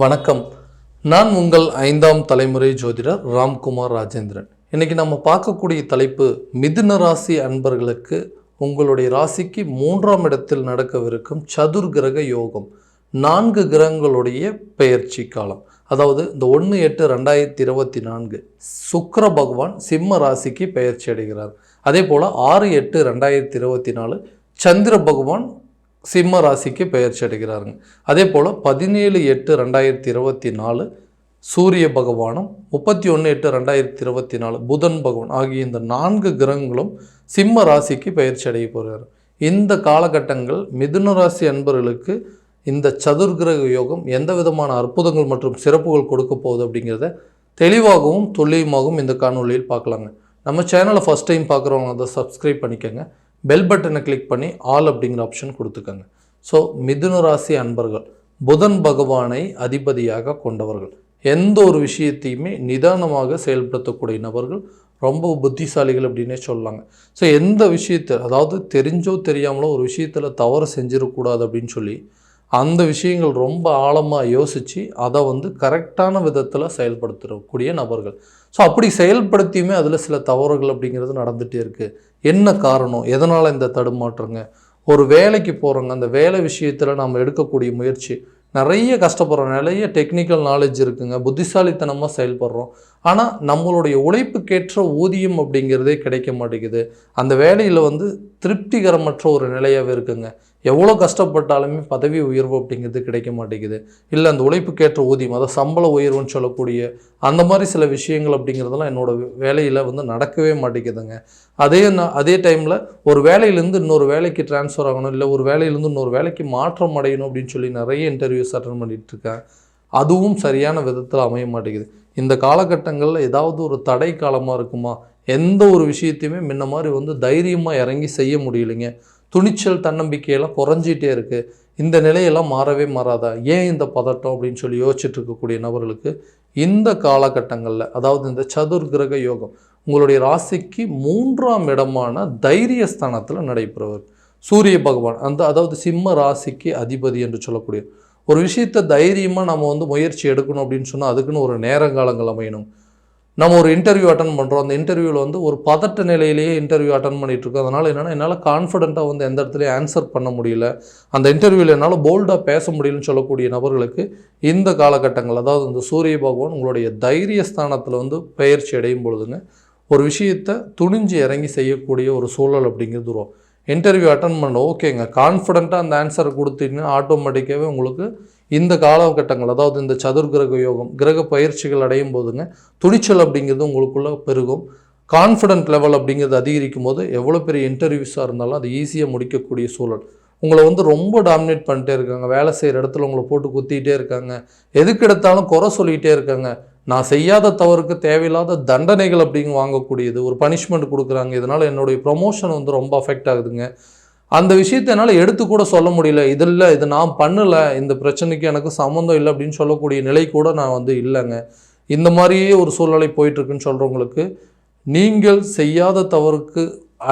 வணக்கம். நான் உங்கள் ஐந்தாம் தலைமுறை ஜோதிடர் ராம்குமார் ராஜேந்திரன். இன்னைக்கு நம்ம பார்க்கக்கூடிய தலைப்பு மிதுன ராசி அன்பர்களுக்கு உங்களுடைய ராசிக்கு மூன்றாம் இடத்தில் நடக்கவிருக்கும் சதுர் கிரக யோகம் நான்கு கிரகங்களுடைய பெயர்ச்சி காலம். அதாவது இந்த ஒன்று எட்டு ரெண்டாயிரத்தி இருபத்தி நான்கு சுக்கர பகவான் சிம்ம ராசிக்கு பெயர்ச்சி அடைகிறார். அதே போல் ஆறு எட்டு ரெண்டாயிரத்தி இருபத்தி நாலு சந்திர பகவான் சிம்ம ராசிக்கு பெயர்ச்சி அடைகிறாருங்க. அதே போல் பதினேழு எட்டு ரெண்டாயிரத்தி இருபத்தி நாலு சூரிய பகவானும் முப்பத்தி ஒன்று எட்டு ரெண்டாயிரத்தி இருபத்தி நாலு புதன் பகவான் ஆகிய இந்த நான்கு கிரகங்களும் சிம்ம ராசிக்கு பெயர்ச்சி அடைய போகிறார் இந்த காலகட்டங்கள் மிதுன ராசி அன்பர்களுக்கு இந்த சதுர்கிரக யோகம் எந்த விதமான அற்புதங்கள் மற்றும் சிறப்புகள் கொடுக்க போகுது அப்படிங்கிறத தெளிவாகவும் துல்லியமாகவும் இந்த காணொளியில் பார்க்கலாங்க. நம்ம சேனலை ஃபஸ்ட் டைம் பார்க்குறவங்க அதை சப்ஸ்கிரைப் பண்ணிக்கோங்க. பெல் பட்டனை கிளிக் பண்ணி ஆல் அப்படிங்கிற ஆப்ஷன் கொடுத்துக்கோங்க. ஸோ மிதுன ராசி அன்பர்கள் புதன் பகவானை அதிபதியாக கொண்டவர்கள். எந்த ஒரு விஷயத்தையுமே நிதானமாக செயல்படுத்தக்கூடிய நபர்கள் ரொம்ப புத்திசாலிகள் அப்படின்னே சொல்லலாங்க. ஸோ எந்த விஷயத்தை அதாவது தெரிஞ்சோ தெரியாமலோ ஒரு விஷயத்தில் தவறு செஞ்சிடக்கூடாது அப்படின்னு சொல்லி அந்த விஷயங்கள் ரொம்ப ஆழமாக யோசித்து அதை வந்து கரெக்டான விதத்தில் செயல்படுத்தக்கூடிய நபர்கள். ஸோ அப்படி செயல்படுத்தியுமே அதில் சில தவறுகள் அப்படிங்கிறது நடந்துகிட்டே இருக்குது என்ன காரணம்? எதனால் இந்த தடுமாற்றங்க? ஒரு வேலைக்கு போகிறோங்க அந்த வேலை விஷயத்தில் நம்ம எடுக்கக்கூடிய முயற்சி. நிறைய கஷ்டப்படுறோம். நிறைய டெக்னிக்கல் நாலேஜ் இருக்குங்க. புத்திசாலித்தனமாக செயல்படுறோம். ஆனால் நம்மளுடைய உழைப்புக்கேற்ற ஊதியம் அப்படிங்கிறதே கிடைக்க மாட்டேங்குது. அந்த வேலையில் வந்து திருப்திகரமற்ற ஒரு நிலையாகவே இருக்குங்க. எவ்வளோ கஷ்டப்பட்டாலுமே பதவி உயர்வு அப்படிங்கிறது கிடைக்க மாட்டேங்குது. இல்லை அந்த உழைப்புக்கேற்ற ஊதியம் அதாவது சம்பள உயர்வுன்னு சொல்லக்கூடிய அந்த மாதிரி சில விஷயங்கள் அப்படிங்கிறதெல்லாம் என்னோடய வேலையில் வந்து நடக்கவே மாட்டேங்குதுங்க. அதே நான் அதே டைமில் ஒரு வேலையிலேருந்து இன்னொரு வேலைக்கு ட்ரான்ஸ்ஃபர் ஆகணும் இல்லை ஒரு வேலையிலேருந்து இன்னொரு வேலைக்கு மாற்றம் அடையணும் அப்படின்னு சொல்லி நிறைய இன்டர்வியூஸ் அட்டன் பண்ணிகிட்ருக்கேன் இருக்கேன் அதுவும் சரியான விதத்தில் அமைய மாட்டேங்குது. இந்த காலகட்டங்களில் ஏதாவது ஒரு தடை காலமாக இருக்குமா? எந்த ஒரு விஷயத்தையுமே முன்ன மாதிரி வந்து தைரியமாக இறங்கி செய்ய முடியலைங்க. துணிச்சல் தன்னம்பிக்கையெல்லாம் குறைஞ்சிட்டே இருக்குது இந்த நிலையெல்லாம் மாறவே மாறாதா? ஏன் இந்த பதட்டம் அப்படின்னு சொல்லி யோசிச்சுட்டு இருக்கக்கூடிய நபர்களுக்கு இந்த காலகட்டங்களில் அதாவது இந்த சதுர் கிரக யோகம் உங்களுடைய ராசிக்கு மூன்றாம் இடமான தைரிய ஸ்தானத்தில் நடைபெறுவர். சூரிய பகவான் அந்த அதாவது சிம்ம ராசிக்கு அதிபதி என்று சொல்லக்கூடிய ஒரு விஷயத்தை தைரியமாக நம்ம வந்து முயற்சி எடுக்கணும் அப்படின்னு சொன்னால் அதுக்குன்னு ஒரு நேரங்காலங்கள் அமையணும். நம்ம ஒரு இன்டர்வியூ அட்டன் பண்ணுறோம் அந்த இன்டர்வியூவில் வந்து ஒரு பதட்ட நிலையிலேயே இன்டர்வியூ அட்டன் பண்ணிகிட்ருக்கோம் அதனால் என்னென்னா என்னால் கான்ஃபிடென்ட்டாக வந்து எந்த இடத்துலையும் ஆன்சர் பண்ண முடியல. அந்த இன்டர்வியூவில் என்னால் போல்டாக பேச முடியலன்னு சொல்லக்கூடிய நபர்களுக்கு இந்த காலகட்டங்கள் அதாவது இந்த சூரிய பகவான் உங்களுடைய தைரிய ஸ்தானத்தில் வந்து பயிற்சி அடையும் பொழுதுங்க ஒரு விஷயத்தை துணிஞ்சு இறங்கி செய்யக்கூடிய ஒரு சூழல் அப்படிங்கிறது வரும் இன்டர்வியூ அட்டன் பண்ண ஓகேங்க கான்ஃபிடென்ட்டாக அந்த ஆன்சரை கொடுத்தீங்கன்னா ஆட்டோமேட்டிக்காகவே உங்களுக்கு இந்த காலகட்டங்கள் அதாவது இந்த சதுர் கிரக யோகம் கிரக பயிற்சிகள் அடையும் போதுங்க துணிச்சல் அப்படிங்கிறது உங்களுக்குள்ள பெருகும். கான்ஃபிடென்ட் லெவல் அப்படிங்கிறது அதிகரிக்கும் போது எவ்வளோ பெரிய இன்டர்வியூஸாக இருந்தாலும் அது ஈஸியாக முடிக்கக்கூடிய சூழல். உங்களை வந்து ரொம்ப டாமினேட் பண்ணிட்டே இருக்காங்க வேலை செய்கிற இடத்துல உங்களை போட்டு குத்திக்கிட்டே இருக்காங்க எதுக்கு எடுத்தாலும் குறை சொல்லிகிட்டே இருக்காங்க. நான் செய்யாத தவறுக்கு தேவையில்லாத தண்டனைகள் அப்படிங்க வாங்கக்கூடியது ஒரு பனிஷ்மெண்ட் கொடுக்குறாங்க. இதனால் என்னுடைய ப்ரொமோஷன் வந்து ரொம்ப அஃபெக்ட் ஆகுதுங்க. அந்த விஷயத்தை என்னால் எடுத்து கூட சொல்ல முடியல. இது இல்லை இது நான் பண்ணலை. இந்த பிரச்சனைக்கு எனக்கு சம்மந்தம் இல்லை அப்படின்னு சொல்லக்கூடிய நிலை கூட நான் வந்து இல்லைங்க. இந்த மாதிரியே ஒரு சூழ்நிலை போயிட்டுருக்குன்னு சொல்கிறவங்களுக்கு நீங்கள் செய்யாத தவறுக்கு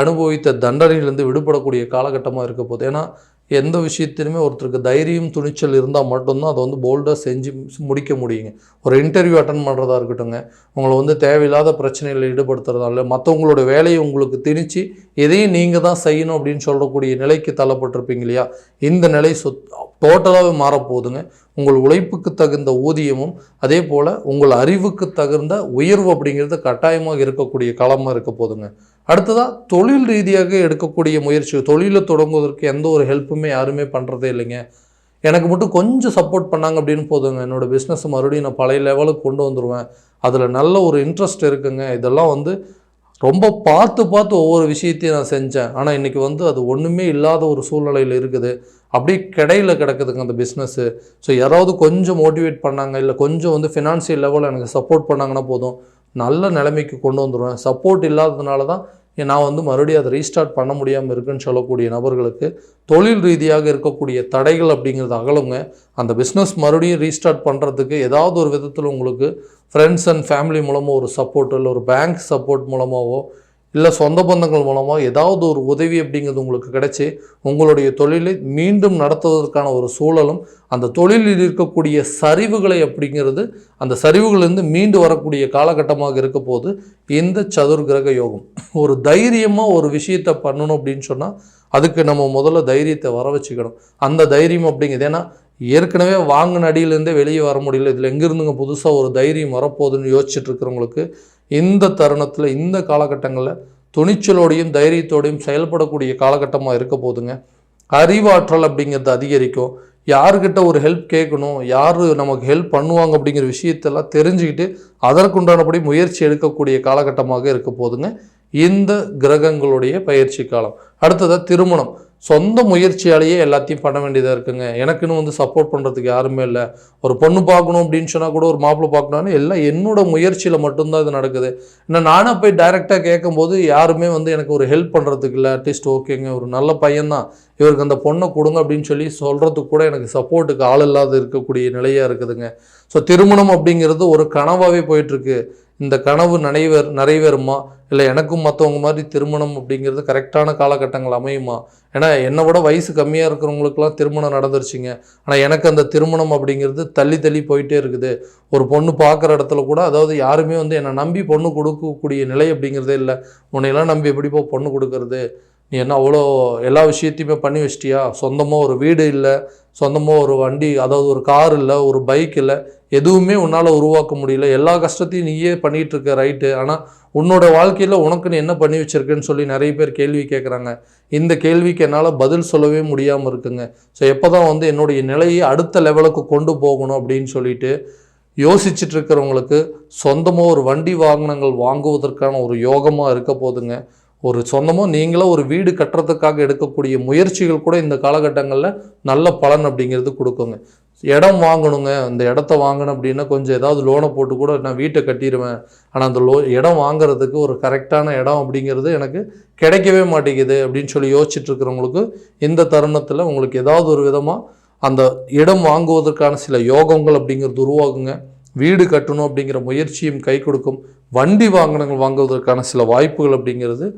அனுபவித்த தண்டனையிலிருந்து விடுபடக்கூடிய காலகட்டமாக இருக்க போகுது. ஏன்னா எந்த விஷயத்திலுமே ஒருத்தருக்கு தைரியம் துணிச்சல் இருந்தால் மட்டும்தான் அதை வந்து போல்டாக செஞ்சு முடிக்க முடியுங்க. ஒரு இன்டர்வியூ அட்டன் பண்ணுறதா இருக்கட்டுங்க உங்களை வந்து தேவையில்லாத பிரச்சனையில் ஈடுபடுத்துறதா இல்லை மற்றவங்களோட வேலையை உங்களுக்கு திணிச்சு எதையும் நீங்கள் தான் செய்யணும் அப்படின்னு சொல்லக்கூடிய நிலைக்கு தள்ளப்பட்டிருப்பீங்க இல்லையா? இந்த நிலை சொத் டோட்டலாகவே மாறப்போகுதுங்க. உங்கள் உழைப்புக்கு தகுந்த ஊதியமும் அதே போல் உங்கள் அறிவுக்கு தகுந்த உயர்வு அப்படிங்கிறது கட்டாயமாக இருக்கக்கூடிய காலமாக இருக்க போதுங்க. அடுத்ததாக தொழில் ரீதியாக எடுக்கக்கூடிய முயற்சி தொழிலை தொடங்குவதற்கு எந்த ஒரு ஹெல்ப்புமே யாருமே பண்ணுறதே இல்லைங்க. எனக்கு மட்டும் கொஞ்சம் சப்போர்ட் பண்ணாங்க அப்படின்னு போதுங்க. என்னோடய பிஸ்னஸ் மறுபடியும் நான் பழைய லெவலுக்கு கொண்டு வந்துடுவேன் அதில் நல்ல ஒரு இன்ட்ரெஸ்ட் இருக்குங்க. இதெல்லாம் வந்து ரொம்ப பார்த்து பார்த்து ஒவ்வொரு விஷயத்தையும் நான் செஞ்சேன். ஆனால் இன்றைக்கி வந்து அது ஒன்றுமே இல்லாத ஒரு சூழ்நிலையில் இருக்குது. அப்படியே கிடையில் கிடக்குதுங்க அந்த பிஸ்னஸ்ஸு ஸோ யாராவது கொஞ்சம் மோட்டிவேட் பண்ணாங்க இல்லை கொஞ்சம் வந்து ஃபினான்ஷியல் லெவலில் எனக்கு சப்போர்ட் பண்ணாங்கன்னா போதும். நல்ல நிலைமைக்கு கொண்டு வந்துடுவேன் சப்போர்ட் இல்லாததுனால தான் நான் வந்து மறுபடியும் அதை ரீஸ்டார்ட் பண்ண முடியாமல் இருக்குன்னு சொல்லக்கூடிய நபர்களுக்கு தொழில் ரீதியாக இருக்கக்கூடிய தடைகள் அப்படிங்கிறது அகலுங்க. அந்த பிஸ்னஸ் மறுபடியும் ரீஸ்டார்ட் பண்ணுறதுக்கு ஏதாவது ஒரு விதத்தில் உங்களுக்கு ஃப்ரெண்ட்ஸ் அண்ட் ஃபேமிலி மூலமாக ஒரு சப்போர்ட் இல்லை ஒரு பேங்க் சப்போர்ட் மூலமாகவோ இல்லை சொந்த பந்தங்கள் மூலமாக ஏதாவது ஒரு உதவி அப்படிங்கிறது உங்களுக்கு கிடைச்சி உங்களுடைய தொழிலை மீண்டும் நடத்துவதற்கான ஒரு சூழலும் அந்த தொழிலில் இருக்கக்கூடிய சரிவுகளை அப்படிங்கிறது அந்த சரிவுகளிலிருந்து மீண்டு வரக்கூடிய காலகட்டமாக இருக்க போது இந்த சதுர்கிரக யோகம். ஒரு தைரியமாக ஒரு விஷயத்தை பண்ணணும் அப்படின்னு சொன்னால் அதுக்கு நம்ம முதல்ல தைரியத்தை வர வச்சுக்கணும். அந்த தைரியம் அப்படிங்கிறது ஏன்னா ஏற்கனவே வாங்கின அடியிலேருந்தே வெளியே வர முடியல. இதில் எங்கேருந்துங்க புதுசாக ஒரு தைரியம் வரப்போகுதுன்னு யோசிச்சுட்டு இருக்கிறவங்களுக்கு இந்த தருணத்தில் இந்த காலகட்டங்களில் துணிச்சலோடையும் தைரியத்தோடையும் செயல்படக்கூடிய காலகட்டமாக இருக்க போதுங்க. அறிவாற்றல் அப்படிங்கிறது அதிகரிக்கும். யாருக்கிட்ட ஒரு ஹெல்ப் கேட்கணும் யார் நமக்கு ஹெல்ப் பண்ணுவாங்க அப்படிங்கிற விஷயத்தெல்லாம் தெரிஞ்சுக்கிட்டு அதற்குண்டானபடி முயற்சி எடுக்கக்கூடிய காலகட்டமாக இருக்க போதுங்க. இந்த கிரகங்களுடைய பயிற்சி காலம். அடுத்ததாக திருமணம். சொந்த முயற்சியாலேயே எல்லாத்தையும் பண்ண வேண்டியதாக இருக்குங்க. எனக்குன்னு வந்து சப்போர்ட் பண்ணுறதுக்கு யாருமே இல்லை. ஒரு பொண்ணு பார்க்கணும் அப்படின்னு சொன்னால் கூட ஒரு மாப்பிள்ளை பார்க்கணும்னு எல்லாம் என்னோட முயற்சியில் மட்டும்தான் இது நடக்குது. இன்னும் நானாக போய் டைரெக்டாக கேட்கும்போது யாருமே வந்து எனக்கு ஒரு ஹெல்ப் பண்ணுறதுக்கு இல்லை. அட்லீஸ்ட் ஓகேங்க ஒரு நல்ல பையன்தான். இவருக்கு அந்த பொண்ணை கொடுங்க அப்படின்னு சொல்லி சொல்கிறதுக்கு கூட எனக்கு சப்போர்ட்டுக்கு ஆள் இல்லாத இருக்கக்கூடிய நிலையாக இருக்குதுங்க. ஸோ திருமணம் அப்படிங்கிறது ஒரு கனவாகவே போயிட்டுருக்கு இந்த கனவு நனைவர் நிறைவேறுமா? இல்லை எனக்கும் மற்றவங்க மாதிரி திருமணம் அப்படிங்கிறது கரெக்டான காலகட்டங்கள் அமையுமா? ஏன்னா என்னை விட வயசு கம்மியாக இருக்கிறவங்களுக்குலாம் திருமணம் நடந்துருச்சுங்க. ஆனால் எனக்கு அந்த திருமணம் அப்படிங்கிறது தள்ளி தள்ளி போயிட்டே இருக்குது. ஒரு பொண்ணு பார்க்குற இடத்துல கூட அதாவது யாருமே வந்து என்னை நம்பி பொண்ணு கொடுக்கக்கூடிய நிலை அப்படிங்கிறதே இல்லை. உன்னையெல்லாம் நம்பி எப்படிப்போ பொண்ணு கொடுக்கறது. நீ என்ன அவ்வளோ எல்லா விஷயத்தையுமே பண்ணி வச்சிட்டியா? சொந்தமாக ஒரு வீடு இல்லை சொந்தமாக ஒரு வண்டி அதாவது ஒரு கார் இல்லை ஒரு பைக் இல்லை எதுவுமே உன்னால் உருவாக்க முடியல. எல்லா கஷ்டத்தையும் நீயே பண்ணிகிட்டு இருக்க ரைட்டு ஆனால் உன்னோட வாழ்க்கையில் உனக்குன்னு என்ன பண்ணி வச்சிருக்கேன்னு சொல்லி நிறைய பேர் கேள்வி கேட்குறாங்க இந்த கேள்விக்கு என்னால் பதில் சொல்லவே முடியாமல் இருக்குங்க. ஸோ எப்போ தான் வந்து என்னுடைய நிலையை அடுத்த லெவலுக்கு கொண்டு போகணும் அப்படின்னு சொல்லிட்டு யோசிச்சுட்டு இருக்கிறவங்களுக்கு சொந்தமாக ஒரு வண்டி வாகனங்கள் வாங்குவதற்கான ஒரு யோகமாக இருக்க போதுங்க ஒரு சொந்தமாக நீங்களும் ஒரு வீடு கட்டுறதுக்காக எடுக்கக்கூடிய முயற்சிகள் கூட இந்த காலகட்டங்களில் நல்ல பலன் அப்படிங்கிறது கொடுக்குங்க. இடம் வாங்கணுங்க. இந்த இடத்த வாங்கணும் அப்படின்னா கொஞ்சம் ஏதாவது லோனை போட்டு கூட நான் வீட்டை கட்டிடுவேன் ஆனால் அந்த லோ இடம் வாங்குறதுக்கு ஒரு கரெக்டான இடம் அப்படிங்கிறது எனக்கு கிடைக்கவே மாட்டேங்குது அப்படின்னு சொல்லி யோசிச்சுட்டு இருக்கிறவங்களுக்கு இந்த தருணத்தில் உங்களுக்கு ஏதாவது ஒரு விதமாக அந்த இடம் வாங்குவதற்கான சில யோகங்கள் அப்படிங்கிறது உருவாகுங்க. வீடு கட்டணும் அப்படிங்கிற முயற்சியும் கை கொடுக்கும். வண்டி வாகனங்கள் வாங்குவதற்கான சில வாய்ப்புகள் அப்படிங்கிறது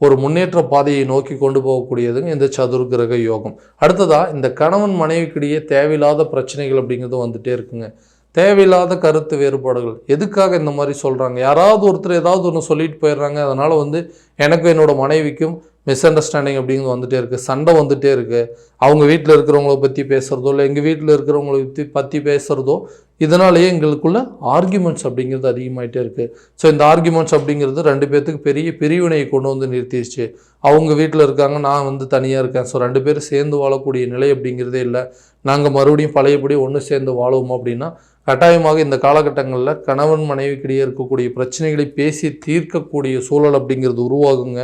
ஒரு முன்னேற்ற பாதையை நோக்கி கொண்டு போகக்கூடியதுங்க இந்த சதுர்கிரக யோகம். அடுத்ததாக இந்த கணவன் மனைவிக்கிடையே தேவையில்லாத பிரச்சனைகள் அப்படிங்கிறது வந்துகிட்டே இருக்குங்க. தேவையில்லாத கருத்து வேறுபாடுகள். எதுக்காக இந்த மாதிரி சொல்கிறாங்க யாராவது ஒருத்தர் ஏதாவது ஒன்று சொல்லிட்டு போயிடுறாங்க. அதனால் வந்து எனக்கும் என்னோடய மனைவிக்கும் மிஸ் அண்டர்ஸ்டாண்டிங் அப்படிங்கிறது வந்துகிட்டே இருக்குது சண்டை வந்துகிட்டே இருக்குது அவங்க வீட்டில் இருக்கிறவங்கள பற்றி பேசுகிறதோ இல்லை எங்கள் வீட்டில் இருக்கிறவங்கள பற்றி பற்றி பேசுகிறதோ இதனாலேயே எங்களுக்குள்ள ஆர்கியூமெண்ட்ஸ் அப்படிங்கிறது அதிகமாயிட்டே இருக்குது ஸோ இந்த ஆர்குமெண்ட்ஸ் அப்படிங்கிறது ரெண்டு பேர்த்துக்கு பெரிய பிரிவினையை கொண்டு வந்து நிறுத்திடுச்சு. அவங்க வீட்டில் இருக்காங்க நான் வந்து தனியாக இருக்கேன். ஸோ ரெண்டு பேரும் சேர்ந்து வாழக்கூடிய நிலை அப்படிங்கிறதே இல்லை. நாங்கள் மறுபடியும் பழையபடி ஒன்று சேர்ந்து வாழுவோம் அப்படின்னா கட்டாயமாக இந்த காலகட்டங்களில் கணவன் மனைவிக்கிடையே இருக்கக்கூடிய பிரச்சனைகளை பேசி தீர்க்கக்கூடிய சூழல் அப்படிங்கிறது உருவாகுங்க.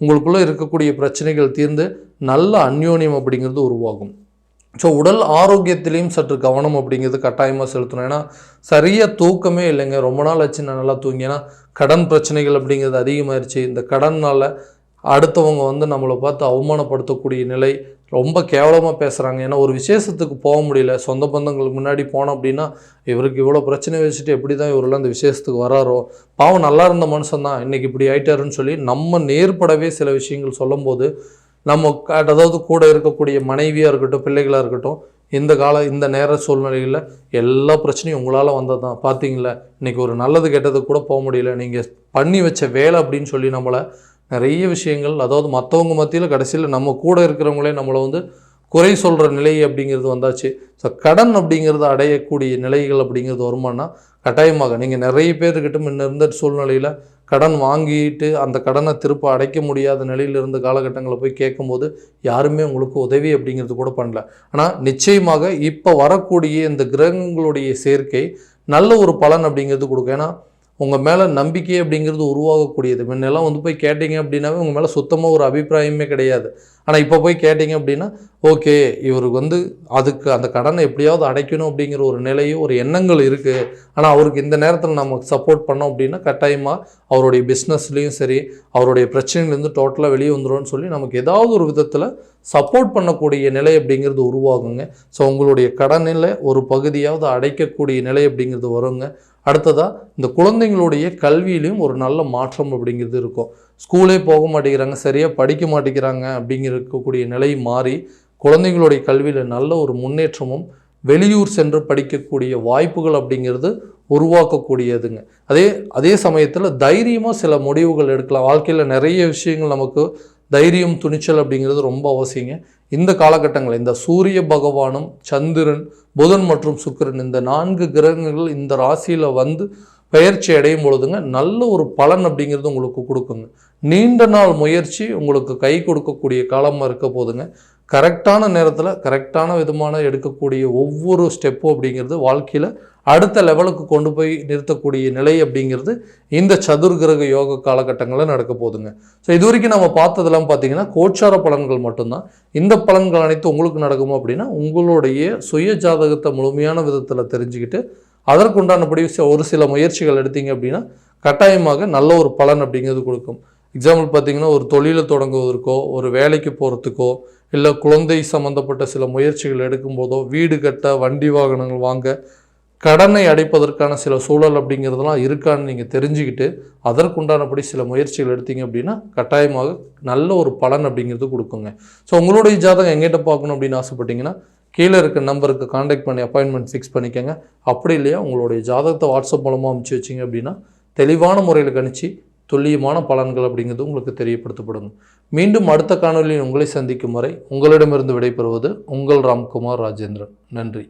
உங்களுக்குள்ளே இருக்கக்கூடிய பிரச்சனைகள் தீர்ந்து நல்ல அந்யோன்யம் அப்படிங்கிறது உருவாகும். ஸோ உடல் ஆரோக்கியத்திலையும் சற்று கவனம் அப்படிங்கிறது கட்டாயமாக செலுத்தணும். ஏன்னா சரியாக தூக்கமே இல்லைங்க. ரொம்ப நாள் ஆச்சு நான் நல்லா தூங்கி கடன் பிரச்சனைகள் அப்படிங்கிறது அதிகமாயிருச்சு. இந்த கடனால் அடுத்தவங்க வந்து நம்மளை பார்த்து அவமானப்படுத்தக்கூடிய நிலை ரொம்ப கேவலமாக பேசுகிறாங்க ஏன்னா ஒரு விசேஷத்துக்கு போக முடியல. சொந்த பந்தங்களுக்கு முன்னாடி போனோம் அப்படின்னா இவருக்கு இவ்வளோ பிரச்சனை வச்சுட்டு எப்படி தான் இவரெல்லாம் அந்த விசேஷத்துக்கு வராரோ? பாவம் நல்லா இருந்த மனுஷன் தான். இன்றைக்கி இப்படி ஆயிட்டாருன்னு சொல்லி நம்ம நேர்படவே சில விஷயங்கள் சொல்லும்போது நம்ம அதாவது கூட இருக்கக்கூடிய மனைவியாக இருக்கட்டும் பிள்ளைகளாக இருக்கட்டும் இந்த கால இந்த நேர சூழ்நிலையில் எல்லா பிரச்சனையும் உங்களால் வந்தது தான் பார்த்தீங்களா இன்றைக்கி ஒரு நல்லது கெட்டது கூட போக முடியல. நீங்கள் பண்ணி வச்ச வேலை அப்படின்னு சொல்லி நம்மளை நிறைய விஷயங்கள் அதாவது மற்றவங்க மத்தியில் கடைசியில் நம்ம கூட இருக்கிறவங்களே நம்மளை வந்து குறை சொல்கிற நிலை அப்படிங்கிறது வந்தாச்சு. ஸோ கடன் அப்படிங்கிறது அடையக்கூடிய நிலைகள் அப்படிங்கிறது வருமானா? கட்டாயமாக. நீங்கள் நிறைய பேர்கிட்ட முன்ன இருந்த சூழ்நிலையில் கடன் வாங்கிட்டு அந்த கடனை திருப்ப அடைக்க முடியாத நிலையில் இருந்த காலகட்டங்களில் போய் கேட்கும்போது யாருமே உங்களுக்கு உதவி அப்படிங்கிறது கூட பண்ணல. ஆனால் நிச்சயமாக இப்போ வரக்கூடிய இந்த கிரகங்களுடைய சேர்க்கை நல்ல ஒரு பலன் அப்படிங்கிறது கொடுக்கும். ஏன்னா உங்கள் மேலே நம்பிக்கை அப்படிங்கிறது உருவாகக்கூடியது. முன்னெல்லாம் வந்து போய் கேட்டீங்க அப்படின்னாவே உங்கள் மேலே சுத்தமாக ஒரு அபிப்பிராயமே கிடையாது. ஆனால் இப்போ போய் கேட்டீங்க அப்படின்னா ஓகே இவருக்கு வந்து அதுக்கு அந்த கடனை எப்படியாவது அடைக்கணும் அப்படிங்கிற ஒரு நிலையும் ஒரு எண்ணங்கள் இருக்குது ஆனால் அவருக்கு இந்த நேரத்தில் நம்ம சப்போர்ட் பண்ணோம் அப்படின்னா கட்டாயமாக அவருடைய பிஸ்னஸ்லேயும் சரி அவருடைய பிரச்சனையிலேருந்து டோட்டலாக வெளியே வந்துரும்னு சொல்லி நமக்கு ஏதாவது ஒரு விதத்தில் சப்போர்ட் பண்ணக்கூடிய நிலை அப்படிங்கிறது உருவாகுங்க. ஸோ உங்களுடைய கடனில் ஒரு பகுதியாவது அடைக்கக்கூடிய நிலை அப்படிங்கிறது வருங்க. அடுத்ததாக இந்த குழந்தைங்களுடைய கல்வியிலையும் ஒரு நல்ல மாற்றம் அப்படிங்கிறது இருக்கும். ஸ்கூலே போக மாட்டேங்கிறாங்க சரியாக படிக்க மாட்டேங்கிறாங்க அப்படிங்கிற இருக்கக்கூடிய நிலை மாறி குழந்தைங்களுடைய கல்வியில் நல்ல ஒரு முன்னேற்றமும் வெளியூர் சென்று படிக்கக்கூடிய வாய்ப்புகள் அப்படிங்கிறது உருவாக்கக்கூடியதுங்க. அதே அதே சமயத்தில் தைரியமாக சில முடிவுகள் எடுக்கலாம். வாழ்க்கையில் நிறைய விஷயங்கள் நமக்கு தைரியம் துணிச்சல் அப்படிங்கிறது ரொம்ப அவசியங்க. இந்த காலகட்டங்கள் இந்த சூரிய பகவானும் சந்திரன் புதன் மற்றும் சுக்கிரன் இந்த நான்கு கிரகங்கள் இந்த ராசியில் வந்து பெயர்ச்சி அடையும் பொழுதுங்க நல்ல ஒரு பலன் அப்படிங்கிறது உங்களுக்கு கொடுக்குங்க. நீண்ட நாள் முயற்சி உங்களுக்கு கை கொடுக்கக்கூடிய காலமாக இருக்க போதுங்க. கரெக்டான நேரத்தில் கரெக்டான விதமான எடுக்கக்கூடிய ஒவ்வொரு ஸ்டெப்பும் அப்படிங்கிறது வாழ்க்கையில் அடுத்த லெவலுக்கு கொண்டு போய் நிறுத்தக்கூடிய நிலை அப்படிங்கிறது இந்த சதுர்கிரக யோக காலகட்டங்களில் நடக்க போகுதுங்க. ஸோ இது வரைக்கும் நம்ம பார்த்ததெல்லாம் பார்த்தீங்கன்னா கோச்சார பலன்கள் மட்டும்தான். இந்த பலன்கள் அனைத்து உங்களுக்கு நடக்குமோ அப்படின்னா உங்களுடைய சுய ஜாதகத்தை முழுமையான விதத்தில் தெரிஞ்சுக்கிட்டு அதற்குண்டானபடி ஒரு சில முயற்சிகள் எடுத்தீங்க அப்படின்னா கட்டாயமாக நல்ல ஒரு பலன் அப்படிங்கிறது கொடுக்கும். எக்ஸாம்பிள் பார்த்தீங்கன்னா ஒரு தொழிலை தொடங்குவதற்கோ ஒரு வேலைக்கு போகிறதுக்கோ இல்லை குழந்தை சம்மந்தப்பட்ட சில முயற்சிகள் எடுக்கும்போதோ வீடு கட்ட வண்டி வாகனங்கள் வாங்க கடனை அடைப்பதற்கான சில சூழல் அப்படிங்கிறதெல்லாம் இருக்கான்னு நீங்கள் தெரிஞ்சுக்கிட்டு அதற்குண்டானபடி சில முயற்சிகள் எடுத்தீங்க அப்படின்னா கட்டாயமாக நல்ல ஒரு பலன் அப்படிங்கிறது கொடுக்குங்க. ஸோ உங்களுடைய ஜாதகம் எங்கிட்ட பார்க்கணும் அப்படின்னு ஆசைப்பட்டீங்கன்னா கீழே இருக்க நம்பருக்கு காண்டாக்ட் பண்ணி அப்பாயின்மெண்ட் ஃபிக்ஸ் பண்ணிக்கோங்க. அப்படி இல்லையா உங்களுடைய ஜாதகத்தை வாட்ஸ்அப் மூலமாக அனுப்பிச்சு வச்சிங்க அப்படின்னா தெளிவான முறையில் கணிச்சு துல்லியமான பலன்கள் அப்படிங்கிறது உங்களுக்கு தெரியப்படுத்தப்படும். மீண்டும் அடுத்த காணொலியில் உங்களை சந்திக்கும் வரை உங்களிடமிருந்து விடைபெறுவது உங்கள் ராம்குமார் ராஜேந்திரன். நன்றி.